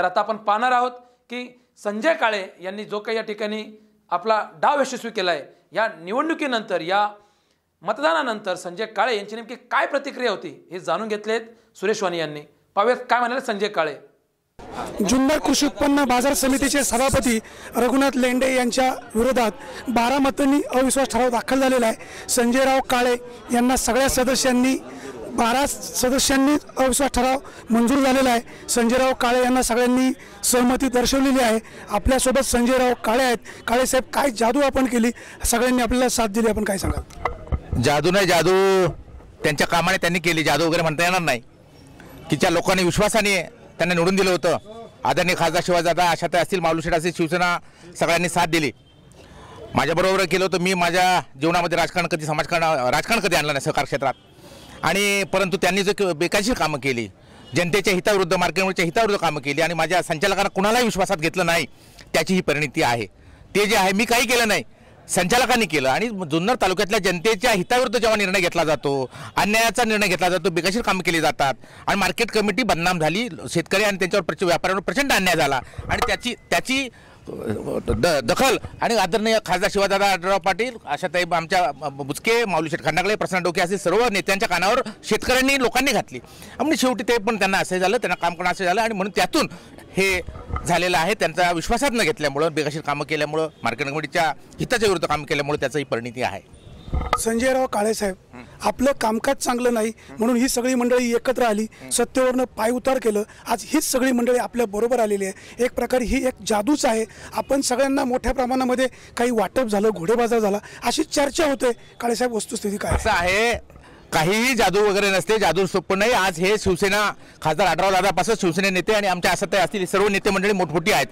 तर आता आपण पाहणार आहोत की संजय काळे यांनी जो काही या ठिकाणी आपला डाव यशस्वी केला आहे या निवडणुकीनंतर या मतदानानंतर संजय काळे यांची नेमकी काय प्रतिक्रिया होती हे जाणून घेतलेत सुरेश वाणी यांनी. पाहूयात काय म्हणाले संजय काळे. जुन्नर कृषी उत्पन्न बाजार समितीचे सभापती रघुनाथ लेंडे यांच्या विरोधात बारा मतांनी अविश्वास ठराव दाखल झालेला आहे. संजयराव काळे यांना सगळ्या सदस्यांनी बारा सदस्यांनी अविश्वास ठराव मंजूर झालेला आहे. संजयराव काळे यांना सगळ्यांनी सहमती दर्शवलेली आहे. आपल्यासोबत संजयराव काळे आहेत. काळेसाहेब काय जादू आपण केली? सगळ्यांनी आपल्याला साथ दिली. आपण काय सांगाल? जादू नाही जादू त्यांच्या कामाने त्यांनी केली. जादू वगैरे म्हणता येणार नाही. की ज्या लोकांनी विश्वासाने त्यांना निवडून दिलं होतं. आदरणीय खासदार शिवाजादा आशाताई असतील मालुशेठ असतील शिवसेना सगळ्यांनी साथ दिली. माझ्याबरोबर केलं होतं मी. माझ्या जीवनामध्ये राजकारण कधी समाजकारण राजकारण कधी आणलं नाही सहकार क्षेत्रात? आणि परंतु त्यांनी जो क- बेकायदेशीर कामं केली जनतेच्या हिताविरुद्ध मार्केटच्या हिताविरुद्ध कामं केली आणि माझ्या संचालकांना कुणालाही विश्वासात घेतलं नाही त्याची ही परिणिती आहे. ते जे आहे मी काही केलं नाही संचालकांनी केलं. आणि जुन्नर तालुक्यातल्या जनतेच्या हिताविरुद्ध जेव्हा निर्णय घेतला जातो अन्यायाचा निर्णय घेतला जातो बेकायदेशीर कामं केली जातात आणि मार्केट कमिटी बदनाम झाली शेतकरी आणि त्यांच्यावर प्रच व्यापाऱ्यांवर प्रचंड अन्याय झाला आणि त्याची त्याची द दखल. आणि आदरणीय खासदार शिवादादा आढळराव पाटील आशाताई आमच्या बुचके माऊलीशेठ खांडाकडे प्रसन्न डोके असे सर्व नेत्यांच्या कानावर शेतकऱ्यांनी लोकांनी घातली. आणि शेवटी ते पण त्यांना असं झालं त्यांना काम करणं असं झालं आणि म्हणून त्यातून हे झालेलं आहे. त्यांचा विश्वासात न घेतल्यामुळं बेकाशीर कामं केल्यामुळं मार्केट कमिटीच्या हिताच्या विरुद्ध काम केल्यामुळं त्याचं ही परिणिती आहे. संजयराव काळेसाहेब आपलं कामकाज चांगलं नाही म्हणून ही सगळी मंडळी एकत्र आली सत्तेवरनं पायउतार केलं आज हीच सगळी मंडळी आपल्या बरोबर आलेली आहे. एक प्रकारे ही एक जादूच आहे. आपण सगळ्यांना मोठ्या प्रमाणामध्ये काही वाटप झालं घोडेबाजार झाला अशी चर्चा होते. काळेसाहेब वस्तुस्थिती काय? असं आहे काहीही जादू वगैरे नसते जादू सोपं नाही. आज हे शिवसेना खासदार आढराव दादापासून शिवसेने नेते आणि आमच्या असत्या असतील सर्व नेते मंडळी मोठमोठी आहेत.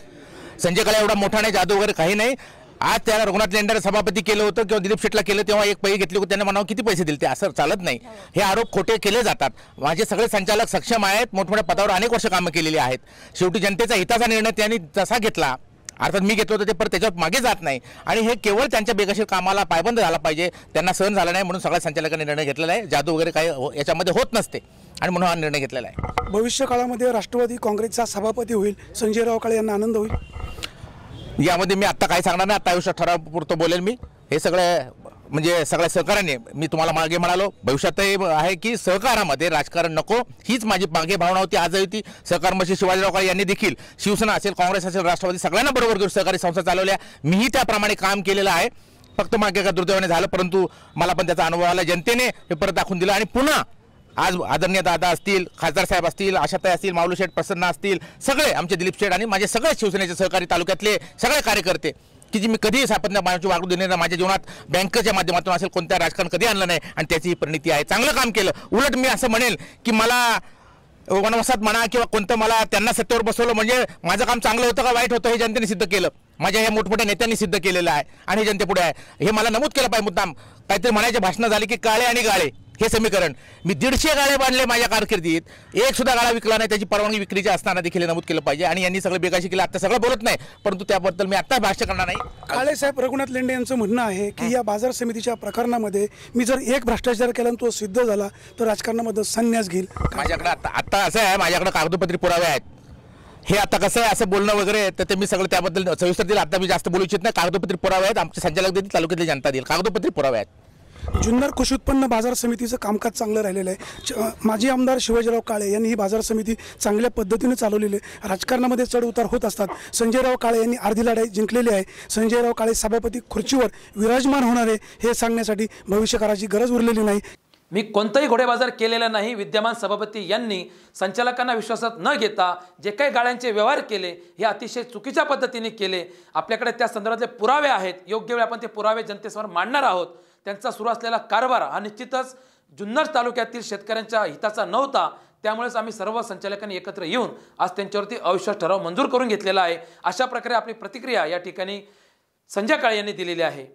संजय काळे एवढा मोठा नाही जादू वगैरे काही नाही. आज त्याला रघुनाथ लेंडर सभापती केलं होतं किंवा दिलीप शेटला केलं तेव्हा एक पैसे घेतले होते त्यांना म्हणावं किती पैसे दिले ते? असं चालत नाही. हे आरोप खोटे केले जातात. माझे सगळे संचालक सक्षम आहेत मोठमोठ्या पदावर अनेक वर्ष कामं केलेली आहेत. शेवटी जनतेचा हिताचा निर्णय त्यांनी जसा घेतला. अर्थात मी घेतलं होतं ते परत त्याच्यावर मागे जात नाही. आणि हे केवळ त्यांच्या बेकाशीर कामाला पायबंद झाला पाहिजे त्यांना सहन झाला नाही म्हणून सगळ्या संचालकांनी निर्णय घेतलेला आहे. जादू वगैरे काही हो- याच्यामध्ये होत नसते. आणि म्हणून हा निर्णय घेतलेला आहे. भविष्य काळामध्ये राष्ट्रवादी काँग्रेसचा सभापती होईल संजयराव काळे यांना आनंद होईल. यामध्ये मी आत्ता काही सांगणार नाही. आत्ता आयुष्यात ठरापुरतं बोलेल मी. हे सगळे म्हणजे सगळ्या सहकार्याने मी तुम्हाला मागे म्हणालो. भविष्यातही आहे की सहकारामध्ये राजकारण नको. हीच माझी मागे भावना होती. आजही होती सहकारमशी शिवाजीराव काळे यांनी देखील शिवसेना असेल काँग्रेस असेल राष्ट्रवादी सगळ्यांना बरोबर घेऊन सहकारी संस्था चालवल्या. मीही त्याप्रमाणे काम केलेलं आहे. फक्त मागे का दुर्दैवाने झालं परंतु मला पण त्याचा अनुभव आला. जनतेने हे परत दाखवून दिलं आणि पुन्हा आज आदरणीय दादा असतील खासदार साहेब असतील आशाताई असतील माऊली शेठ प्रसन्न असतील सगळे आमचे दिलीप शेठ आणि माझे सगळे शिवसेनेचे सहकारी तालुक्यातले सगळे कार्यकर्ते की जी मी कधीही सापडण्या पाण्याची वागणूक देणे माझ्या जीवनात बँकेच्या माध्यमातून असेल कोणत्या राजकारण कधी आणलं नाही आणि त्याची ही परिणिती आहे. चांगलं काम केलं. उलट मी असं म्हणेल की मला वनवासात म्हणा किंवा कोणतं मला त्यांना सत्तेवर बसवलं म्हणजे माझं काम चांगलं होतं का वाईट होतं हे जनतेने सिद्ध केलं. माझ्या ह्या मोठमोठ्या नेत्यांनी सिद्ध केलेलं आहे आणि हे जनतेपुढे आहे. हे मला नमूद केलं पाहिजे मुद्दाम. काहीतरी म्हणायचे भाषणं झाली की काळे आणि गाळे. हे समीकरण. मी दीडशे गाळे बांधले माझ्या कारकिर्दीत. एक सुद्धा गाळा विकला नाही त्याची परवानगी विक्रीची असताना देखील नमूद केलं पाहिजे. आणि यांनी सगळं बेकाशी केलं. आता सगळं बोलत नाही परंतु त्याबद्दल मी आता भाष्य करणार नाही. काळेसाहेब रघुनाथ लेंडे यांचं म्हणणं आहे की या बाजार समितीच्या प्रकरणामध्ये मी जर एक भ्रष्टाचार केला आणि तो सिद्ध झाला तर राजकारणामध्ये संन्यास घेईल. माझ्याकडे आता आता असं आहे माझ्याकडे कागदोपत्री पुरावे आहेत. हे आता कसं आहे असं बोलणं वगैरे तर ते मी सगळं त्याबद्दल सविस्तर दिलं आता मी जास्त बोलू इच्छित नाही. कागदोपत्री पुरावे आहेत आमचे संचालक देतील तालुक्यातली जनता देईल. कागदोपत्री पुरावे आहेत. जुन्नर कृषी उत्पन्न बाजार समितीचं कामकाज चांगलं राहिलेलं आहे. माजी आमदार शिवाजीराव काळे यांनी ही बाजार समिती चांगल्या पद्धतीने चालवलेली आहे. राजकारणामध्ये चढ उतार होत असतात. संजयराव काळे यांनी अर्धी लढाई जिंकलेली आहे. संजयराव काळे सभापती खुर्चीवर विराजमान होणार आहे हे सांगण्यासाठी भविष्यकाराची गरज उरलेली नाही. मी कोणताही घोडेबाजार केलेला नाही विद्यमान सभापती यांनी संचालकांना विश्वासात न घेता जे काही गाड्यांचे व्यवहार केले हे अतिशय चुकीच्या पद्धतीने केले. आपल्याकडे त्या संदर्भातले पुरावे आहेत. योग्य वेळी आपण ते पुरावे जनतेसमोर मांडणार आहोत. त्यांचा सुरू असलेला कारभार हा निश्चितच जुन्नर तालुक्यातील शेतकऱ्यांच्या हिताचा नव्हता. त्यामुळेच आम्ही सर्व संचालकांनी एकत्र येऊन आज त्यांच्यावरती अविश्वास ठराव मंजूर करून घेतलेला आहे. अशा प्रकारे आपली प्रतिक्रिया या ठिकाणी संजय काळे यांनी दिलेली आहे.